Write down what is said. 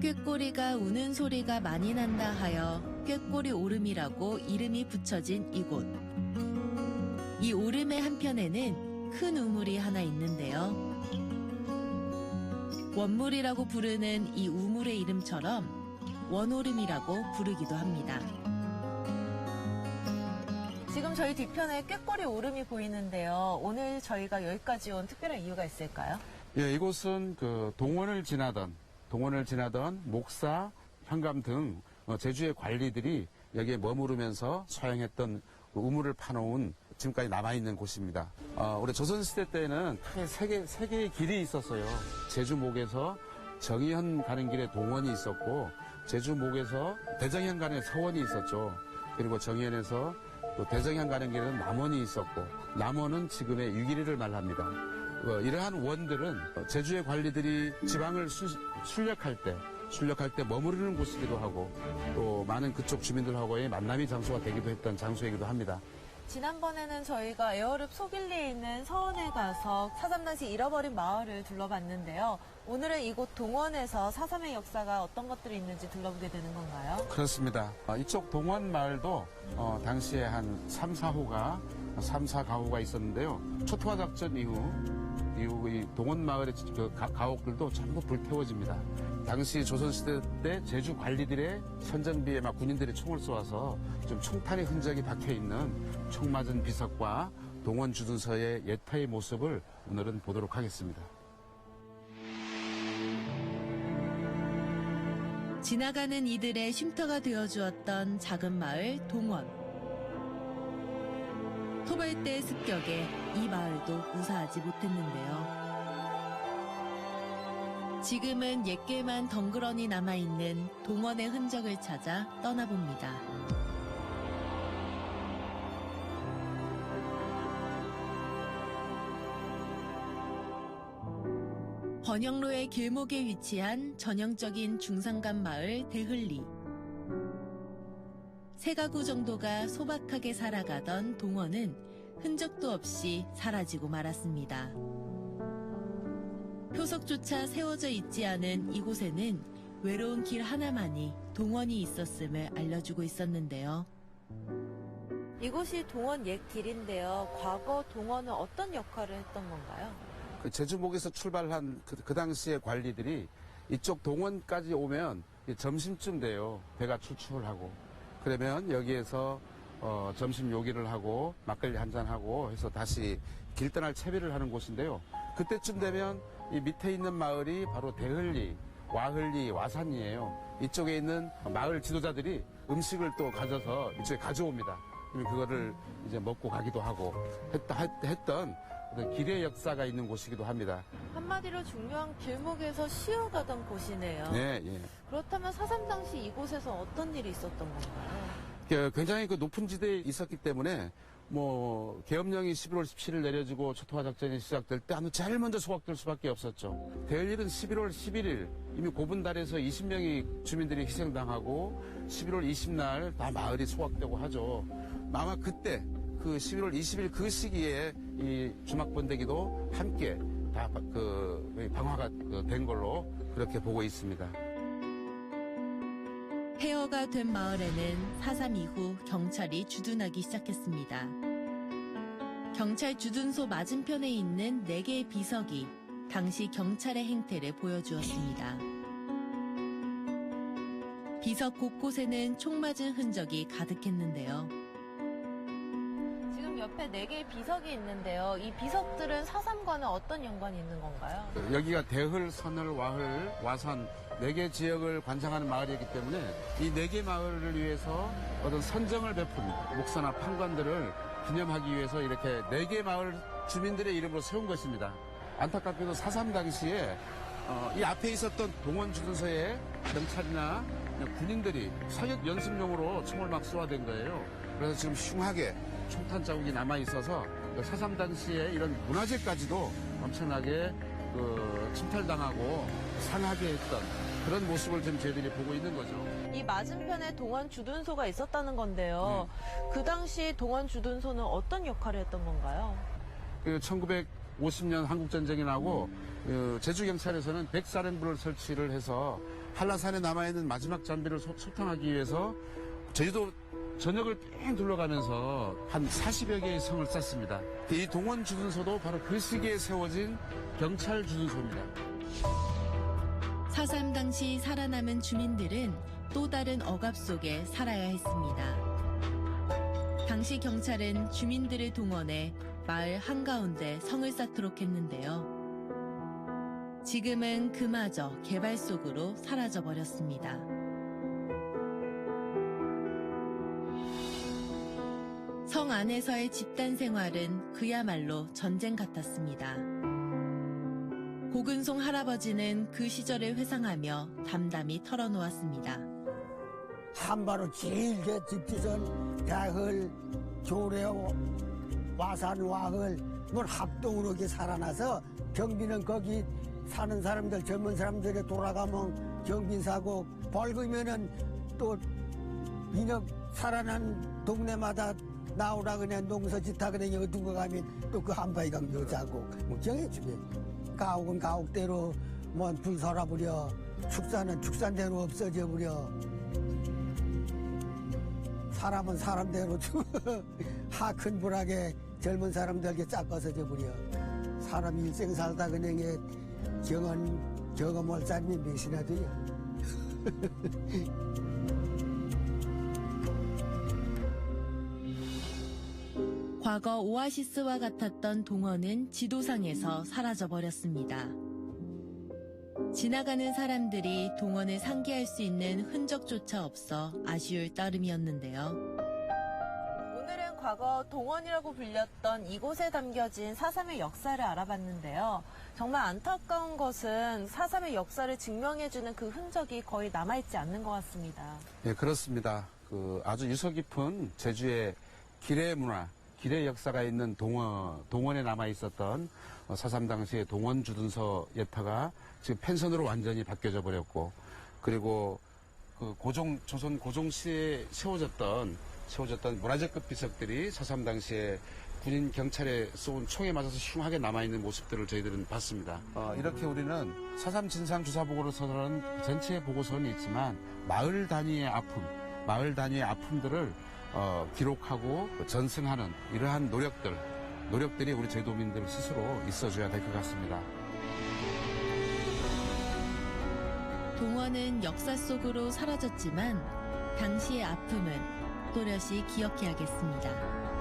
꾀꼬리가 우는 소리가 많이 난다 하여 꾀꼬리 오름이라고 이름이 붙여진 이곳. 이 오름의 한편에는 큰 우물이 하나 있는데요. 원물이라고 부르는 이 우물의 이름처럼 원오름이라고 부르기도 합니다. 지금 저희 뒤편에 꾀꼬리 오름이 보이는데요. 오늘 저희가 여기까지 온 특별한 이유가 있을까요? 예, 이곳은 그 동원을 지나던 동원을 지나던 목사, 현감 등 어, 제주의 관리들이 여기에 머무르면서 사용했던 그 우물을 파놓은 지금까지 남아있는 곳입니다. 어, 우리 조선시대 때는 크게 세, 개, 세 개의 길이 있었어요. 제주목에서 정의현 가는 길에 동원이 있었고, 제주목에서 대정현 가는 서원이 있었죠. 그리고 정의현에서 또 대정현 가는 길에는 남원이 있었고, 남원은 지금의 유길이를 말합니다. 어, 이러한 원들은 제주의 관리들이 지방을 수- 순력할 때, 순력할 때 머무르는 곳이기도 하고, 또 많은 그쪽 주민들하고의 만남의 장소가 되기도 했던 장소이기도 합니다. 지난번에는 저희가 에어릅 소길리에 있는 서원에 가서 사삼 당시 잃어버린 마을을 둘러봤는데요. 오늘은 이곳 동원에서 사삼의 역사가 어떤 것들이 있는지 둘러보게 되는 건가요? 그렇습니다. 어, 이쪽 동원 마을도 어, 당시에 한 3, 4호가 3, 4가호가 있었는데요. 초토화 작전 이후 이 동원 마을의 그 가- 가옥들도 전부 불태워집니다. 당시 조선시대 때 제주 관리들의 선전비에 막 군인들이 총을 쏘아서 좀 총탄의 흔적이 박혀 있는 총 맞은 비석과 동원 주둔서의 예타의 모습을 오늘은 보도록 하겠습니다. 지나가는 이들의 쉼터가 되어 주었던 작은 마을 동원. 토벌대의 습격에 이 마을도 무사하지 못했는데요. 지금은 옛길만 덩그러니 남아있는 동원의 흔적을 찾아 떠나봅니다. 번영로의 길목에 위치한 전형적인 중산간 마을 대흘리. 세 가구 정도가 소박하게 살아가던 동원은 흔적도 없이 사라지고 말았습니다. 표석조차 세워져 있지 않은 이곳에는 외로운 길 하나만이 동원이 있었음을 알려주고 있었는데요. 이곳이 동원 옛 길인데요. 과거 동원은 어떤 역할을 했던 건가요? 그 제주목에서 출발한 그, 그 당시의 관리들이 이쪽 동원까지 오면 이 점심쯤 돼요. 배가 출출하고. 그러면 여기에서 어, 점심 요기를 하고 막걸리 한 잔 하고 해서 다시 길 떠날 채비를 하는 곳인데요. 그때쯤 되면 이 밑에 있는 마을이 바로 대흘리, 와흘리, 와산이에요. 이쪽에 있는 마을 지도자들이 음식을 또 가져서 이쪽에 가져옵니다. 그거를 이제 먹고 가기도 하고 했, 어떤 길의 역사가 있는 곳이기도 합니다. 한마디로 중요한 길목에서 쉬어가던 곳이네요. 네, 예. 그렇다면 사삼 당시 이곳에서 어떤 일이 있었던 건가요? 그 굉장히 그 높은 지대에 있었기 때문에 뭐 계엄령이 11월 17일 내려지고 초토화 작전이 시작될 때 아무 제일 먼저 소각될 수밖에 없었죠. 될 일은 11월 11일 이미 고분 달에서 20명이 주민들이 희생당하고 11월 20날 다 마을이 소각되고 하죠. 아마 그때 그 11월 20일 그 시기에 이 주막 번데기도 함께 다 그 방화가 그된 걸로 그렇게 보고 있습니다. 폐허가 된 마을에는 4.3 이후 경찰이 주둔하기 시작했습니다. 경찰 주둔소 맞은편에 있는 4개의 비석이 당시 경찰의 행태를 보여주었습니다. 비석 곳곳에는 총 맞은 흔적이 가득했는데요. 지금 옆에 4개의 비석이 있는데요. 이 비석들은 4.3과는 어떤 연관이 있는 건가요? 여기가 대흘, 선을, 와흘, 와산 네 개 지역을 관장하는 마을이기 때문에 이 네 개 마을을 위해서 어떤 선정을 베푼 목사나 판관들을 기념하기 위해서 이렇게 네 개 마을 주민들의 이름으로 세운 것입니다. 안타깝게도 사삼 당시에 어, 이 앞에 있었던 동원 주둔소에 경찰이나 군인들이 사격 연습용으로 총을 막 쏘아댄 거예요. 그래서 지금 흉하게 총탄 자국이 남아 있어서 사삼 당시에 이런 문화재까지도 엄청나게 그 침탈당하고 상하게 했던 그런 모습을 지금 저희들이 보고 있는 거죠. 이 맞은편에 동원 주둔소가 있었다는 건데요. 그 당시 동원 주둔소는 어떤 역할을 했던 건가요? 그 1950년 한국 전쟁이 나고 그 제주 경찰에서는 백사령부를 설치를 해서 한라산에 남아있는 마지막 잔비를 소, 소탕하기 위해서 제주도 전역을 뺑 둘러가면서 한 40여 개의 성을 쌓습니다. 이 동원 주둔소도 바로 그 시기에 세워진 경찰 주둔소입니다. 사삼 당시 살아남은 주민들은 또 다른 억압 속에 살아야 했습니다. 당시 경찰은 주민들을 동원해 마을 한가운데 성을 쌓도록 했는데요. 지금은 그마저 개발 속으로 사라져 버렸습니다. 성 안에서의 집단 생활은 그야말로 전쟁 같았습니다. 고근송 할아버지는 그 시절을 회상하며 담담히 털어놓았습니다. 한바로 길게 집지선 대흥 조례 와산 와흥 뭘 합동으로 이렇게 살아나서 경비는 거기 사는 사람들 젊은 사람들이 돌아가면 경비 사고 벌금이면은 또 인업 살아난 동네마다 나오라 그냥 농서짓하 그냥 어두고 가면 또 그 한바위 강도 자고 뭐 정해주게 가옥은 가옥대로 뭐 불 살아 버려. 축사는 축산대로 없어져 버려. 사람은 사람대로 하큰 불하게 젊은 사람들에게 짝거서져 버려. 사람 일생 살다 그냥에 경은 경험할 사람이 몇이나 돼요 과거 오아시스와 같았던 동원은 지도상에서 사라져 버렸습니다. 지나가는 사람들이 동원을 상기할 수 있는 흔적조차 없어 아쉬울 따름이었는데요. 오늘은 과거 동원이라고 불렸던 이곳에 담겨진 사삼의 역사를 알아봤는데요. 정말 안타까운 것은 사삼의 역사를 증명해주는 그 흔적이 거의 남아있지 않는 것 같습니다. 예, 그렇습니다. 그 아주 유서 깊은 제주의 기래 문화, 기래 역사가 있는 동원, 동원에 남아 있었던 어, 사삼 당시의 동원 주둔서 예터가 지금 펜션으로 완전히 바뀌어져 버렸고, 그리고 그 고종, 조선 고종 시에 세워졌던, 세워졌던 문화재급 비석들이 사삼 당시에 군인 경찰에 쏜 총에 맞아서 흉하게 남아있는 모습들을 저희들은 봤습니다. 어, 이렇게 우리는 사삼 진상 주사 보고서는 전체 보고서는 있지만 마을 단위의 아픔, 마을 단위의 아픔들을 어, 기록하고 전승하는 이러한 노력들, 노력들이 우리 제도민들 스스로 있어줘야 될 것 같습니다. 동원은 역사 속으로 사라졌지만 당시의 아픔은 또렷이 기억해야겠습니다.